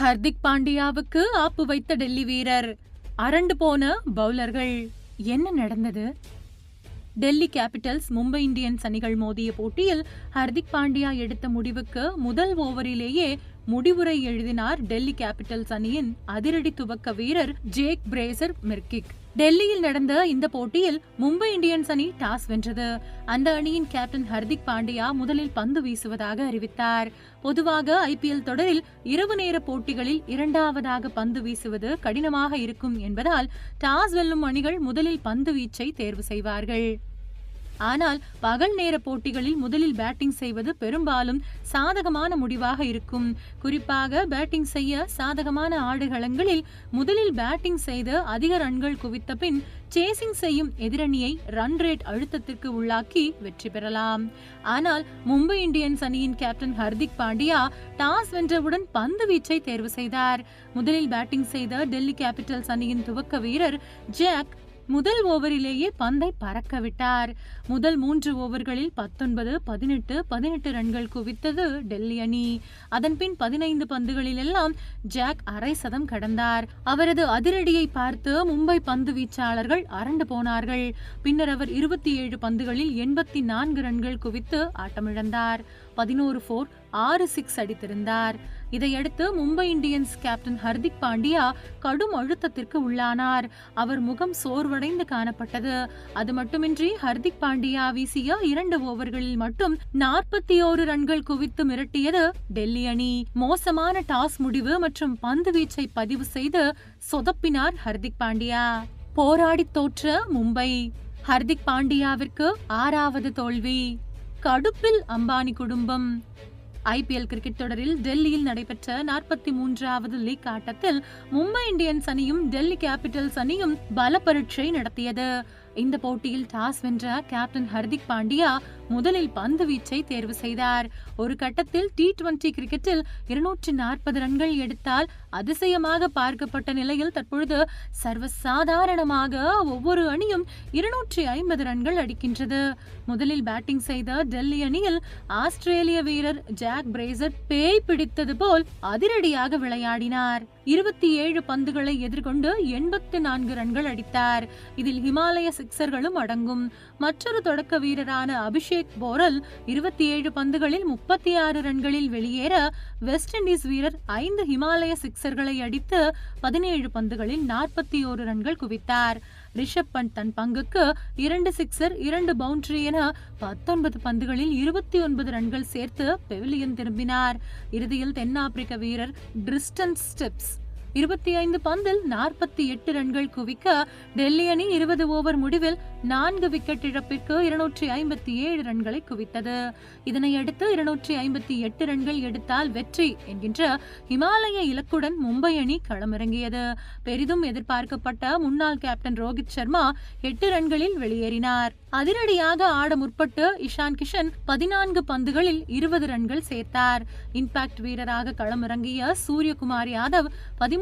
ஹர்திக் பாண்டியாவுக்கு ஆப்பு வைத்த டெல்லி வீரர். அரண்டு போன பவுலர்கள். என்ன நடந்தது? டெல்லி கேபிட்டல்ஸ் மும்பை இந்தியன்ஸ் அணிகள் மோதிய போட்டியில் ஹர்திக் பாண்டியா எடுத்த முடிவுக்கு முதல் ஓவரிலேயே முடிவுரை எழுதினார் டெல்லி கேபிட்டல்ஸ் அணியின் அதிரடி துவக்க வீரர் ஜேக் பிரேசர் மெர்கிக். டெல்லியில் நடந்த இந்த போட்டியில் மும்பை இந்தியன்ஸ் அணி டாஸ் வென்றது. அந்த அணியின் கேப்டன் ஹர்திக் பாண்டியா முதலில் பந்து வீசுவதாக அறிவித்தார். பொதுவாக ஐபிஎல் தொடரில் இரவு நேர போட்டிகளில் இரண்டாவதாக பந்து வீசுவது கடினமாக இருக்கும் என்பதால் டாஸ் வெல்லும் அணிகள் முதலில் பந்து வீச்சை தேர்வு செய்வார்கள். ஆனால் பகல் நேர போட்டிகளில் முதலில் பேட்டிங் செய்வது பெரும்பாலும் சாதகமான முடிவாக இருக்கும். குறிப்பாக பேட்டிங் செய்ய சாதகமான ஆடுகளங்களில் முதலில் பேட்டிங் செய்து அதிக ரன்கள் குவித்த பின் சேசிங் செய்யும் எதிரணியை ரன் ரேட் அழுத்தத்திற்கு உள்ளாக்கி வெற்றி பெறலாம். ஆனால் மும்பை இந்தியன்ஸ் அணியின் கேப்டன் ஹர்திக் பாண்டியா டாஸ் வென்றவுடன் பந்து வீச்சை தேர்வு செய்தார். முதலில் பேட்டிங் செய்த டெல்லி கேபிட்டல்ஸ் அணியின் துவக்க வீரர் ஜாக் முதல் ஓவரிலேயே பந்தை பறக்க விட்டார் முதல் மூன்று ஓவர்களில் பத்தொன்பது பதினெட்டு பதினெட்டு ரன்கள் குவித்தது டெல்லி அணி. அதன்பின் பதினைந்து பந்துகளில் எல்லாம் ஜாக் அரை சதம் கடந்தார். அவரது அதிரடியை பார்த்து மும்பை பந்து வீச்சாளர்கள் அரண்டு போனார்கள். பின்னர் அவர் இருபத்தி ஏழு பந்துகளில் எண்பத்தி நான்கு ரன்கள் குவித்து ஆட்டமிழந்தார். பதினோரு போர் ஆறு சிக்ஸ் அடித்திருந்தார். இதையடுத்து மும்பை இந்தியன்ஸ் கேப்டன் ஹர்திக் பாண்டியா கடும் அழுத்தத்திற்கு உள்ளானார். அவர் முகம் சோர்வடைந்து காணப்பட்டது. அது மட்டுமின்றி ஹர்திக் பாண்டியா வீசிய இரண்டு ஓவர்களில் மட்டும் நாற்பத்தி ஓரு ரன்கள் குவித்து மிரட்டியது டெல்லி அணி. மோசமான டாஸ் முடிவு மற்றும் பந்து வீச்சை பதிவு செய்து சொதப்பினார் ஹர்திக் பாண்டியா. போராடி தோற்ற மும்பை. ஹர்திக் பாண்டியாவிற்கு ஆறாவது தோல்வி. கடுப்பில் அம்பானி குடும்பம். ஐபிஎல் கிரிக்கெட் தொடரில் டெல்லியில் நடைபெற்ற நாற்பத்தி மூன்றாவது லீக் ஆட்டத்தில் மும்பை இந்தியன்ஸ் அணியும் டெல்லி கேபிட்டல்ஸ் அணியும் பல பரீட்சை நடத்தியது. இந்த போட்டியில் டாஸ் வென்ற கேப்டன் ஹர்திக் பாண்டியா முதலில் பந்து வீச்சை தேர்வு செய்தார். ஒரு கட்டத்தில் டி டுவெண்டி கிரிக்கெட்டில் இருநூற்றி நாற்பது ரன்கள் எடுத்தால் அதிசயமாக பார்க்கப்பட்ட நிலையில் தற்பொழுது சர்வசாதாரணமாக ஒவ்வொரு அணியும் இருநூற்றி ஐம்பது ரன்கள் அடிக்கின்றது. முதலில் பேட்டிங் செய்த டெல்லி அணியில் ஆஸ்திரேலிய வீரர் ஜாக் பிரேசர் பேய் பிடித்தது போல் அதிரடியாக விளையாடினார். இருபத்தி ஏழு பந்துகளை எதிர்கொண்டு எண்பத்தி நான்கு ரன்கள் அடித்தார். இதில் ஹிமாலய சிக்சர்களும் அடங்கும். மற்றொரு தொடக்க வீரரான அபிஷேக் போரல் இருபத்தி ஏழு பந்துகளில் முப்பத்தி ஆறு ரன்களில் வெளியேற வெஸ்ட் இண்டீஸ் வீரர் ஐந்து ஹிமாலய சிக்சர்களை அடித்து பதினேழு பந்துகளில் நாற்பத்தி ஓரு ரன்கள் குவித்தார். ரிஷப் பண்ட் தன் பங்குக்கு இரண்டு சிக்சர் இரண்டு பவுண்டரி என பத்தொன்பது பந்துகளில் இருபத்தி ஒன்பது ரன்கள் சேர்த்து பெவிலியன் திரும்பினார். இறுதியில் தென்னாப்பிரிக்க வீரர் டிரிஸ்டன் ஸ்டெப்ஸ் இருபத்தி ஐந்து பந்தில் நாற்பத்தி எட்டு ரன்கள் குவிக்க டெல்லி அணி இருபது ஓவர் முடிவில் நான்கு விக்கெட் இழப்பிற்கு இருநூற்றி ஐம்பத்தி ஏழு ரன்களை குவித்தது. இதனையடுத்து இருநூற்றி ஐம்பத்தி எட்டு ரன்கள் எடுத்தால் வெற்றி என்கின்ற இமாலய இலக்குடன் மும்பை அணி களமிறங்கியது. பெரிதும் எதிர்பார்க்கப்பட்ட முன்னாள் கேப்டன் ரோஹித் சர்மா எட்டு ரன்களில் வெளியேறினார். அதிரடியாக ஆட முற்பட்டு இஷான் கிஷன் பதினான்கு பந்துகளில் இருபது ரன்கள் சேர்த்தார். இம்பாக்ட் வீரராக களமிறங்கிய சூரியகுமார் யாதவ்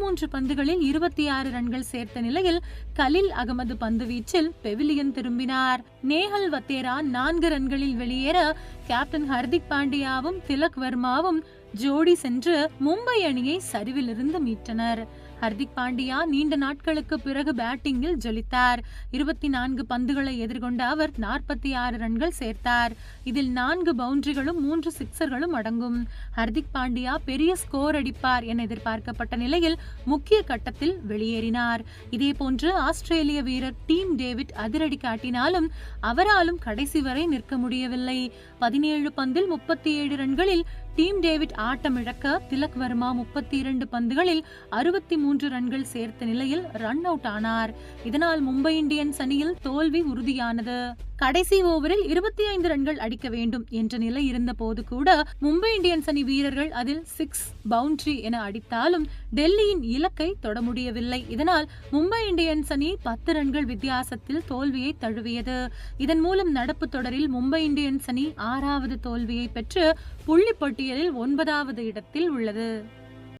பதிமூன்று பந்துகளில் இருபத்தி ஆறு ரன்கள் சேர்த்த நிலையில் கலில் அகமது பந்து வீச்சில் பெவிலியன் திரும்பினார். நேஹல் வத்தேரா நான்கு ரன்களில் வெளியேற கேப்டன் ஹர்திக் பாண்டியாவும் திலக் வர்மாவும் ஜோடி சென்று மும்பை அணியை சரிவிலிருந்து மீட்டனர். ஹர்திக் பாண்டியா நீண்ட நாட்களுக்கு பிறகு பேட்டிங்கில் ஜொலித்தார். இருபத்தி நான்கு பந்துகளை எதிர்கொண்ட அவர் நாற்பத்தி ஆறு ரன்கள் சேர்த்தார். இதில் நான்கு பவுண்டரிகளும் மூன்று சிக்சர்களும் அடங்கும். ஹர்திக் பாண்டியா பெரிய ஸ்கோர் அடிப்பார் என எதிர்பார்க்கப்பட்ட நிலையில் முக்கிய கட்டத்தில் வெளியேறினார். இதேபோன்று ஆஸ்திரேலிய வீரர் டீம் டேவிட் அதிரடி காட்டினாலும் அவராலும் கடைசி வரை நிற்க முடியவில்லை. பதினேழு பந்தில் முப்பத்தி ஏழு ரன்களில் டீம் டேவிட் ஆட்டமிழக்க திலக் வர்மா முப்பத்தி இரண்டு பந்துகளில் அறுபத்தி மூன்று ரன்கள் சேர்த்த நிலையில் ரன் அவுட் ஆனார். இதனால் மும்பை இந்தியன்ஸ் அணியில் தோல்வி உறுதியானது. கடைசி ஓவரில் இருபத்தி ஐந்து ரன்கள் அடிக்க வேண்டும் என்ற நிலை இருந்த போது கூட மும்பை இந்தியன்ஸ் அணி வீரர்கள் அதில் சிக்ஸ் பவுண்டரி என அடித்தாலும் டெல்லியின் இலக்கை தொட முடியவில்லை. இதனால் மும்பை இந்தியன்ஸ் அணி பத்து ரன்கள் வித்தியாசத்தில் தோல்வியை தழுவியது. இதன் மூலம் நடப்பு தொடரில் மும்பை இந்தியன்ஸ் அணி ஆறாவது தோல்வியை பெற்று புள்ளி பட்டியலில் ஒன்பதாவது இடத்தில் உள்ளது.